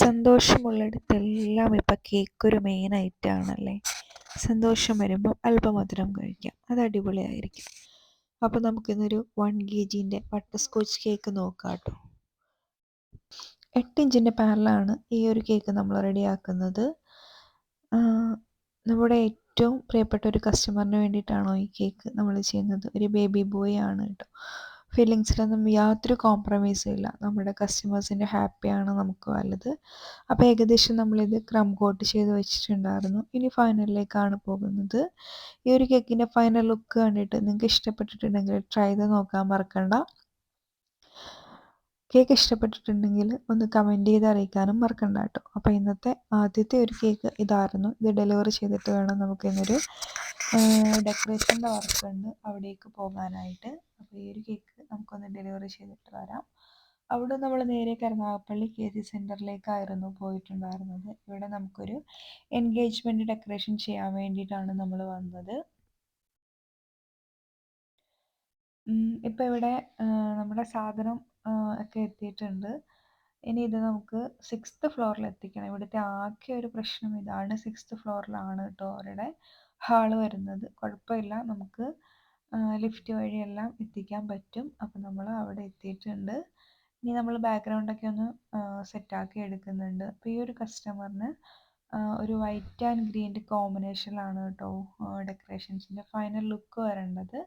സന്തോഷമുള്ളിടത്തെല്ലാം ഇപ്പം ഒരു മെയിൻ ഐറ്റമാണല്ലേ സന്തോഷം വരുമ്പം അല്പമധുരം കഴിക്കാം. അത് അടിപൊളിയായിരിക്കും. അപ്പോൾ നമുക്കിന്നൊരു വൺ കെ ജീന്റെ ബട്ടർ സ്കോച്ച് കേക്ക് നോക്കാം കേട്ടോ എട്ട് ഇഞ്ചിന്റെ പാനലാണ് ഈ ഒരു കേക്ക് നമ്മൾ റെഡിയാക്കുന്നത് നമ്മുടെ ഏറ്റവും പ്രിയപ്പെട്ട ഒരു കസ്റ്റമറിന് വേണ്ടിയിട്ടാണോ ഈ കേക്ക് നമ്മൾ ചെയ്യുന്നത്? ഒരു ബേബി ബോയ് ആണ് കേട്ടോ ഫീലിങ്സിലൊന്നും യാതൊരു കോംപ്രമൈസും ഇല്ല. നമ്മുടെ കസ്റ്റമേഴ്സിന്റെ ഹാപ്പിയാണ് നമുക്ക് വലുത്. അപ്പോൾ ഏകദേശം നമ്മളിത് ക്രം കോട്ട് ചെയ്ത് വെച്ചിട്ടുണ്ടായിരുന്നു. ഇനി ഫൈനലിലേക്കാണ് പോകുന്നത്. ഈ ഒരു കേക്കിന്റെ ഫൈനൽ ലുക്ക് കണ്ടിട്ട് നിങ്ങൾക്ക് ഇഷ്ടപ്പെട്ടിട്ടുണ്ടെങ്കിൽ ട്രൈ ചെയ്ത് നോക്കാൻ മറക്കണ്ട. കേക്ക് ഇഷ്ടപ്പെട്ടിട്ടുണ്ടെങ്കിൽ ഒന്ന് കമന്റ് ചെയ്ത് അറിയിക്കാനും മറക്കണ്ട കേട്ടോ. അപ്പോൾ ഇന്നത്തെ ആദ്യത്തെ ഒരു കേക്ക് ഇതായിരുന്നു. ഇത് ഡെലിവറി ചെയ്തിട്ട് വേണം നമുക്ക് ഇന്നൊരു ഡെക്കറേഷന്റെ വർക്ക് ഉണ്ട് അവിടേക്ക് പോകാനായിട്ട്. അപ്പോൾ ഈ ഒരു കേക്ക് നമുക്കൊന്ന് ഡെലിവറി ചെയ്തിട്ട് വരാം. അവിടെ നമ്മൾ നേരെ കരുനാഗപ്പള്ളി കെ സി സെന്ററിലേക്കായിരുന്നു പോയിട്ടുണ്ടായിരുന്നത്. ഇവിടെ നമുക്കൊരു എൻഗേജ്മെന്റ് ഡെക്കറേഷൻ ചെയ്യാൻ വേണ്ടിയിട്ടാണ് നമ്മൾ വന്നത്. ഇപ്പോൾ ഇവിടെ നമ്മുടെ സാധനം ഒക്കെ എത്തിയിട്ടുണ്ട്. ഇനി ഇത് നമുക്ക് സിക്സ്ത് ഫ്ലോറിൽ എത്തിക്കണം. ഇവിടുത്തെ ആകെ ഒരു പ്രശ്നം ഇതാണ്. സിക്സ്ത് ഫ്ലോറിലാണ് കേട്ടോ അവരുടെ ഹാൾ വരുന്നത്. കുഴപ്പമില്ല. നമുക്ക് ലിഫ്റ്റ് വഴിയെല്ലാം എത്തിക്കാൻ പറ്റും. അപ്പോൾ നമ്മൾ അവിടെ എത്തിയിട്ടുണ്ട്. ഇനി നമ്മൾ ബാക്ക്ഗ്രൗണ്ടൊക്കെ ഒന്ന് സെറ്റാക്കി എടുക്കുന്നുണ്ട്. അപ്പോൾ ഈ ഒരു കസ്റ്റമറിന് ഒരു വൈറ്റ് ആൻഡ് ഗ്രീന്റെ കോമ്പിനേഷനിലാണ് കേട്ടോ ഡെക്കറേഷൻസിന്റെ ഫൈനൽ ലുക്ക് വരേണ്ടത്.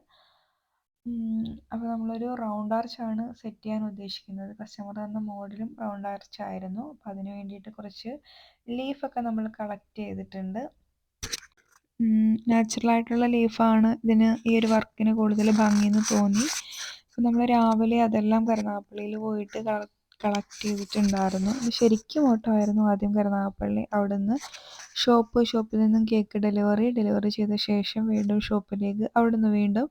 അപ്പോൾ നമ്മളൊരു റൗണ്ട് ആർച്ചാണ് സെറ്റ് ചെയ്യാൻ ഉദ്ദേശിക്കുന്നത്. കസ്റ്റമർ തന്ന മോഡലും റൗണ്ട് ആർച്ച് ആയിരുന്നു. അപ്പോൾ അതിന് വേണ്ടിയിട്ട് കുറച്ച് ലീഫൊക്കെ നമ്മൾ കളക്ട് ചെയ്തിട്ടുണ്ട്. നാച്ചുറലായിട്ടുള്ള ലീഫാണ് ഇതിന് ഈ ഒരു വർക്കിന് കൂടുതൽ ഭംഗിയെന്ന് തോന്നി. അപ്പോൾ നമ്മൾ രാവിലെ അതെല്ലാം കരുനാഗപ്പള്ളിയിൽ പോയിട്ട് കളക്ട് ചെയ്തിട്ടുണ്ടായിരുന്നു. ശരിക്കും ഓട്ടമായിരുന്നു ആദ്യം കരുനാഗപ്പള്ളി. അവിടെ നിന്ന് ഷോപ്പ് ഷോപ്പിൽ നിന്നും കേക്ക് ഡെലിവറി ഡെലിവറി ചെയ്ത ശേഷം വീണ്ടും ഷോപ്പിലേക്ക് അവിടെ നിന്ന് വീണ്ടും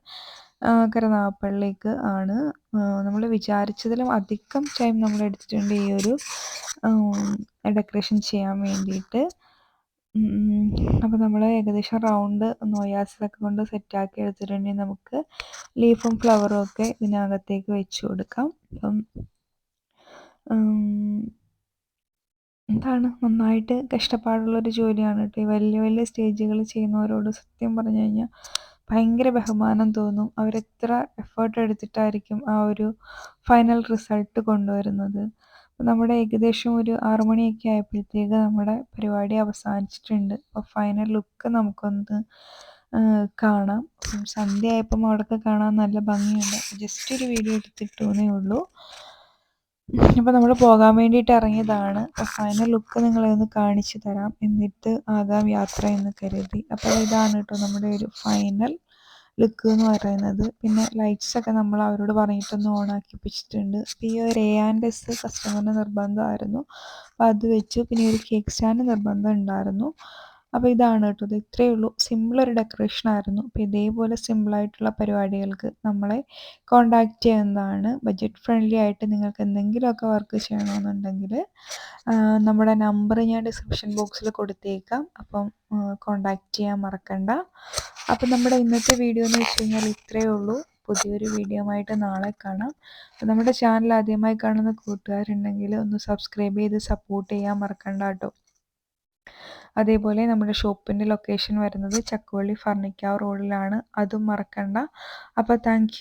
കരുനാഗപ്പള്ളിക്ക് ആണ്. നമ്മൾ വിചാരിച്ചതിലും അധികം ടൈം നമ്മൾ എടുത്തിട്ടുണ്ട് ഈ ഒരു ഡെക്കറേഷൻ ചെയ്യാൻ വേണ്ടിയിട്ട്. അപ്പോൾ നമ്മൾ ഏകദേശം റൗണ്ട് നോയാസിലൊക്കെ കൊണ്ട് സെറ്റാക്കി എടുത്തിട്ടുണ്ടെങ്കിൽ നമുക്ക് ലീഫും ഫ്ലവറും ഒക്കെ ഇതിനകത്തേക്ക് വെച്ച് കൊടുക്കാം. അപ്പം എന്താണ്? നന്നായിട്ട് കഷ്ടപ്പാടുള്ളൊരു ജോലിയാണ് കേട്ടോ. ഈ വലിയ വലിയ സ്റ്റേജുകൾ ചെയ്യുന്നവരോട് സത്യം പറഞ്ഞു കഴിഞ്ഞാൽ ഭയങ്കര ബഹുമാനം തോന്നും. അവരെത്ര എഫേർട്ട് എടുത്തിട്ടായിരിക്കും ആ ഒരു ഫൈനൽ റിസൾട്ട് കൊണ്ടുവരുന്നത്. നമ്മുടെ ഏകദേശം ഒരു ആറു മണിയൊക്കെ ആയപ്പോഴത്തേക്ക് നമ്മുടെ പരിപാടി അവസാനിച്ചിട്ടുണ്ട്. അപ്പോൾ ഫൈനൽ ലുക്ക് നമുക്കൊന്ന് കാണാം. സന്ധ്യ ആയപ്പം അവിടെയൊക്കെ കാണാൻ നല്ല ഭംഗിയുണ്ട്. ജസ്റ്റ് ഒരു വീഡിയോ എടുത്തിട്ടേ ഉള്ളൂ. അപ്പോൾ നമ്മൾ പോകാൻ വേണ്ടിയിട്ട് ഇറങ്ങിയതാണ്. അപ്പോൾ ഫൈനൽ ലുക്ക് നിങ്ങളെ ഒന്ന് കാണിച്ചു തരാം. എന്നിട്ട് ആകാം യാത്ര എന്ന് കരുതി. അപ്പോൾ ഇതാണ് കേട്ടോ നമ്മുടെ ഒരു ഫൈനൽ ലുക്ക് എന്ന് പറയുന്നത്. പിന്നെ ലൈറ്റ്സ് ഒക്കെ നമ്മൾ അവരോട് പറഞ്ഞിട്ടൊന്ന് ഓൺ ആക്കിപ്പിച്ചിട്ടുണ്ട്. അപ്പോൾ ഈ ഒരു എ ആൻഡ് എസ് കസ്റ്റമറിന് നിർബന്ധമായിരുന്നു. അപ്പോൾ അത് വെച്ചു. പിന്നെ ഒരു കേക്ക് സ്റ്റാൻഡ് നിർബന്ധം ഉണ്ടായിരുന്നു. അപ്പോൾ ഇതാണ് കേട്ടോ. ഇത് ഇത്രയേ ഉള്ളൂ. സിമ്പിൾ ഒരു ഡെക്കറേഷൻ ആയിരുന്നു. അപ്പോൾ ഇതേപോലെ സിമ്പിളായിട്ടുള്ള പരിപാടികൾക്ക് നമ്മളെ കോണ്ടാക്ട് ചെയ്യുന്നതാണ്. ബഡ്ജറ്റ് ഫ്രണ്ട്ലി ആയിട്ട് നിങ്ങൾക്ക് എന്തെങ്കിലുമൊക്കെ വർക്ക് ചെയ്യണമെന്നുണ്ടെങ്കിൽ നമ്മുടെ നമ്പർ ഞാൻ ഡിസ്ക്രിപ്ഷൻ ബോക്സിൽ കൊടുത്തേക്കാം. അപ്പം കോണ്ടാക്ട് ചെയ്യാൻ മറക്കണ്ട. അപ്പം നമ്മുടെ ഇന്നത്തെ വീഡിയോ എന്ന് വെച്ച് കഴിഞ്ഞാൽ ഇത്രയേ ഉള്ളൂ. പുതിയൊരു വീഡിയോ ആയിട്ട് നാളെ കാണാം. നമ്മുടെ ചാനൽ ആദ്യമായി കാണുന്ന കൂട്ടുകാരുണ്ടെങ്കിൽ ഒന്ന് സബ്സ്ക്രൈബ് ചെയ്ത് സപ്പോർട്ട് ചെയ്യാൻ മറക്കണ്ട കേട്ടോ. അതേപോലെ നമ്മുടെ ഷോപ്പിന്റെ ലൊക്കേഷൻ വരുന്നത് ചക്കുവള്ളി ഫർണിക്കാവ് റോഡിലാണ് അതും മറക്കണ്ട. അപ്പോൾ താങ്ക്